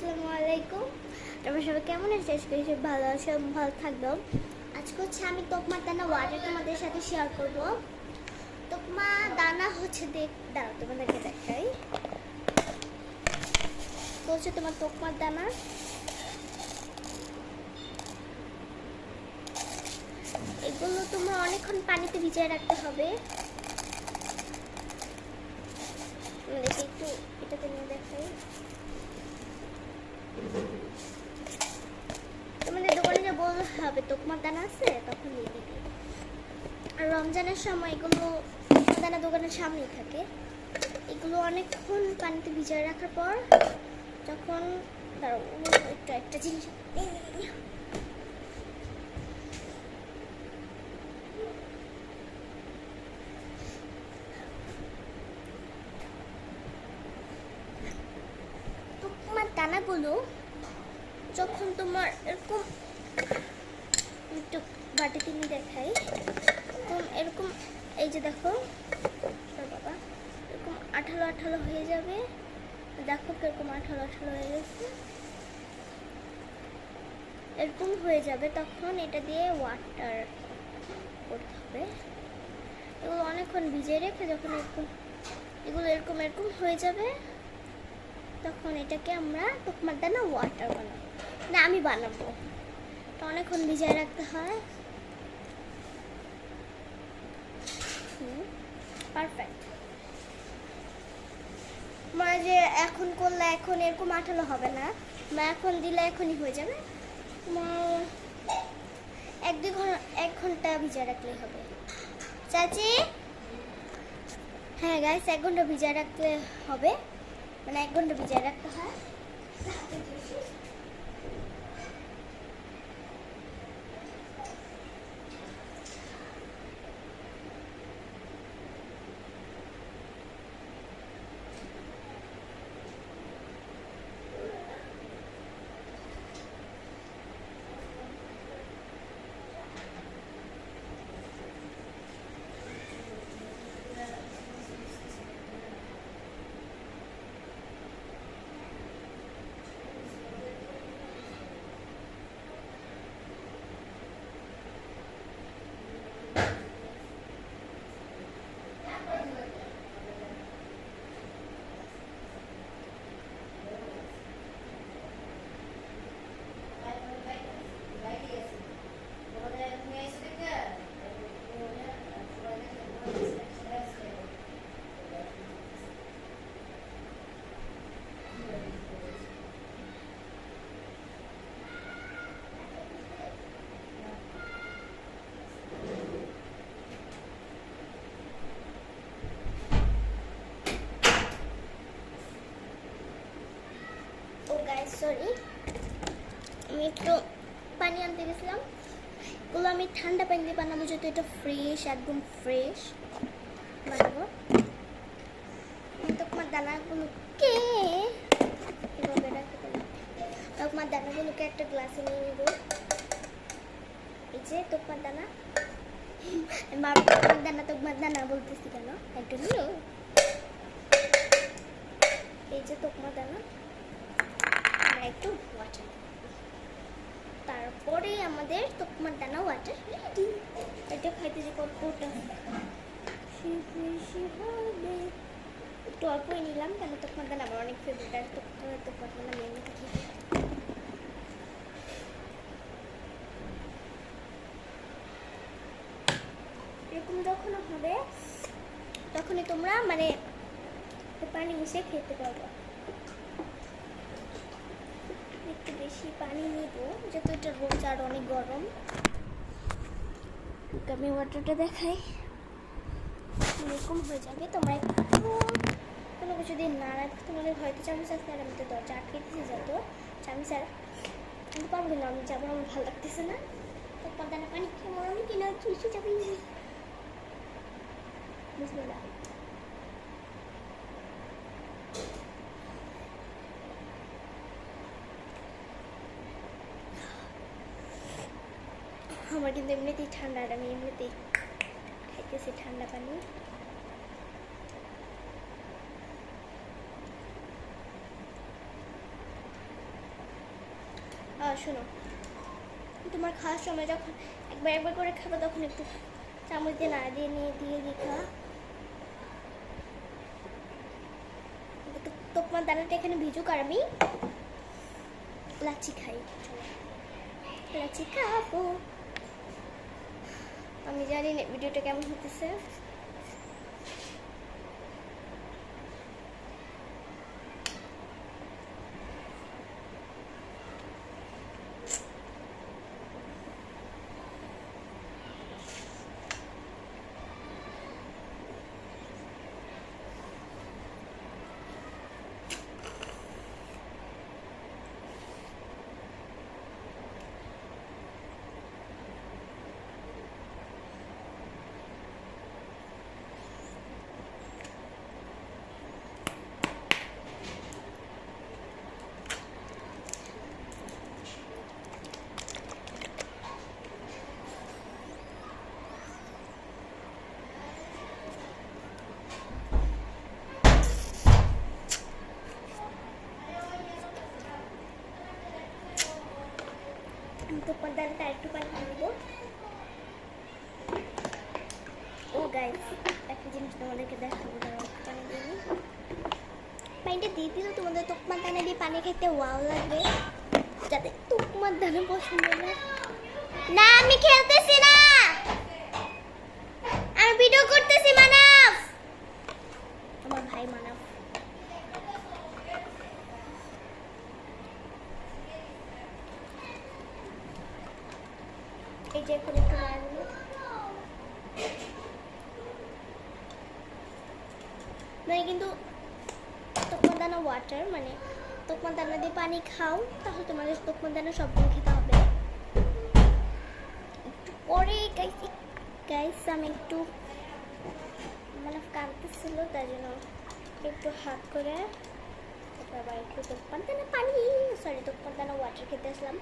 আসসালামু আলাইকুম। তারপর সবাই কেমন আছে? আজকে সব ভালো আছে ভালো থাকবেন আজকে হচ্ছে আমি তোকমা দানা ওয়াটার তোমাদের সাথে শেয়ার করব। তোকমা দানা হচ্ছে দেখ দাঁড়াও, তোমাদেরকে দেখাই। তো হচ্ছে তোমার তোকমার দানা। এগুলো তোমার অনেকক্ষণ পানিতে ভিজিয়ে রাখতে হবে। দেখি একটু এটাতে নিয়ে দেখাই তোমাদের দোকানে যে বলতে হবে তোকমার দানা আছে তখন নিয়ে দিবি আর রমজানের সময় এগুলো দানা দোকানের সামনেই থাকে এগুলো অনেকক্ষণ পানিতে ভিজিয়ে রাখার পর যখন দাঁড়াও একটা একটা জিনিস এই নে। তোমার দানাগুলো যখন তোমার এরকম একটু বাটিতে নিয়ে দেখাই এরকম এরকম এই যে দেখো বাবা, এরকম আঠালো আঠালো হয়ে যাবে। দেখো কীরকম আঠালো আঠালো হয়ে গেছে। এরকম হয়ে যাবে তখন এটা দিয়ে ওয়াটার করতে হবে। এগুলো অনেকক্ষণ ভিজিয়ে রেখে যখন এরকম, এগুলো এরকম এরকম হয়ে যাবে, তখন এটাকে আমরা তোকমার দানা ওয়াটার বানাবো। না, আমি বানাবো। অনেকক্ষণ ভিজায় রাখতে হয়। মানে যে এখন করলে এখন এরকম আঠালো হবে না। বা এখন দিলে এখনই হয়ে যাবে। এক দুই ঘণ্টা এক ঘণ্টা ভিজা রাখলেই হবে। চাচি? হ্যাঁ গাইস এক ঘণ্টা ভিজা রাখলে হবে। মানে এক ঘণ্টা ভিজিয়ে রাখতে হয় ও গাইস সরি, আমি একটু পানি আনতে গেছিলাম। এগুলো আমি ঠান্ডা পানি দিয়ে বানাবো যেহেতু এটা ফ্রেশ একদম ফ্রেশ বানাবো। তোমার দানাগুলোকে এভাবে তোমার দানাগুলোকে একটা গ্লাসে নিয়ে নেব। এই যে তোমার দানা। দানা দানা বলতেছি কেন? একটু এই যে তোমার দানা। ওয়াটার তারপরে আমাদের তোকমার দানা ওয়াটার রেডি এটা খাইতে যে কতটা একটু অল্পই নিলাম, কেন তোকমার দানা আমার অনেক ফেভারিট আর তোকমার তোকমার দানা মেনে থাকি এরকম যখন হবে, তখনই তোমরা মানে পানি মিশিয়ে খেতে পারবে একটু বেশি পানি নিব, যেহেতু এটা রোজ আর অনেক গরম। আমি ওয়াটারটা দেখাই। এরকম হয়ে যাবে, তোমরা একটু কোনো কিছু দিয়ে নাড়া তোমাদের হয়তো চামচ আছে আর আমি তো দরজা আটকে দিতে যেত চামচ আর আমি পারব না আমি যাব আমার ভালো লাগতেছে না। তো পর্দানা পানি খেয়ে আমি কিনা চুষে যাবে বুঝলি না আমার কিন্তু এমনিতেই ঠান্ডা আর আমি এমনিতেই খাইতেছি ঠান্ডা পানি। শোনো, তোমার খাওয়ার সময় যখন একবার একবার করে খাব, তখন একটু চামচ দিয়ে না দিয়ে নিয়ে, দিয়ে দেখা তোমার দানাটা এখানে ভিজুক আর আমি লাচি খাই। লাচি খাব। আমি জানি না ভিডিওটা কেমন হতেছে তো দানাটা একটু পানি দিব ও গাইস একটা জিনিস তোমাদেরকে দেখাবো পানি দিয়ে। পানিটা দিয়ে দিলে তোমাদের তোকমার দানা দিয়ে পানি খেতে ওয়াও লাগবে। যাতে তোকমার দানা পছন্দ না, আমি খেলতেছি না! এই যে এখন একটু নাড়াবো মানে কিন্তু তোকমার দানা ওয়াটার মানে তোকমার দানা দিয়ে পানি খাও, তাহলে তোমাদের তোকমার দানা সবগুলো খেতে হবে। একটু পরে গাইস আমি একটু মানে কাঁদতেছিল তাই জন্য একটু হাত করে তারপর একটু তোকমার দানা পানি সরি তোকমার দানা ওয়াটার খেতে আসলাম।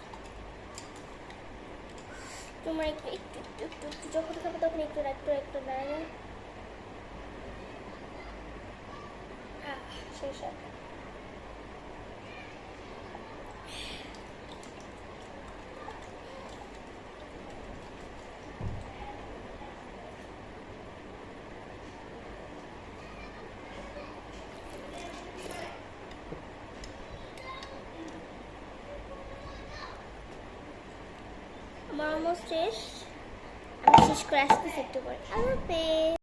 তোমার একটু একটু একটু একটু যখন খাবে তখন একটু একটু একটু হ্যাঁ শেষ আর। আমার অলমোস্ট শেষ আমি শেষ করে আসতেছি একটু পরে। আল্লাহ হাফেজ।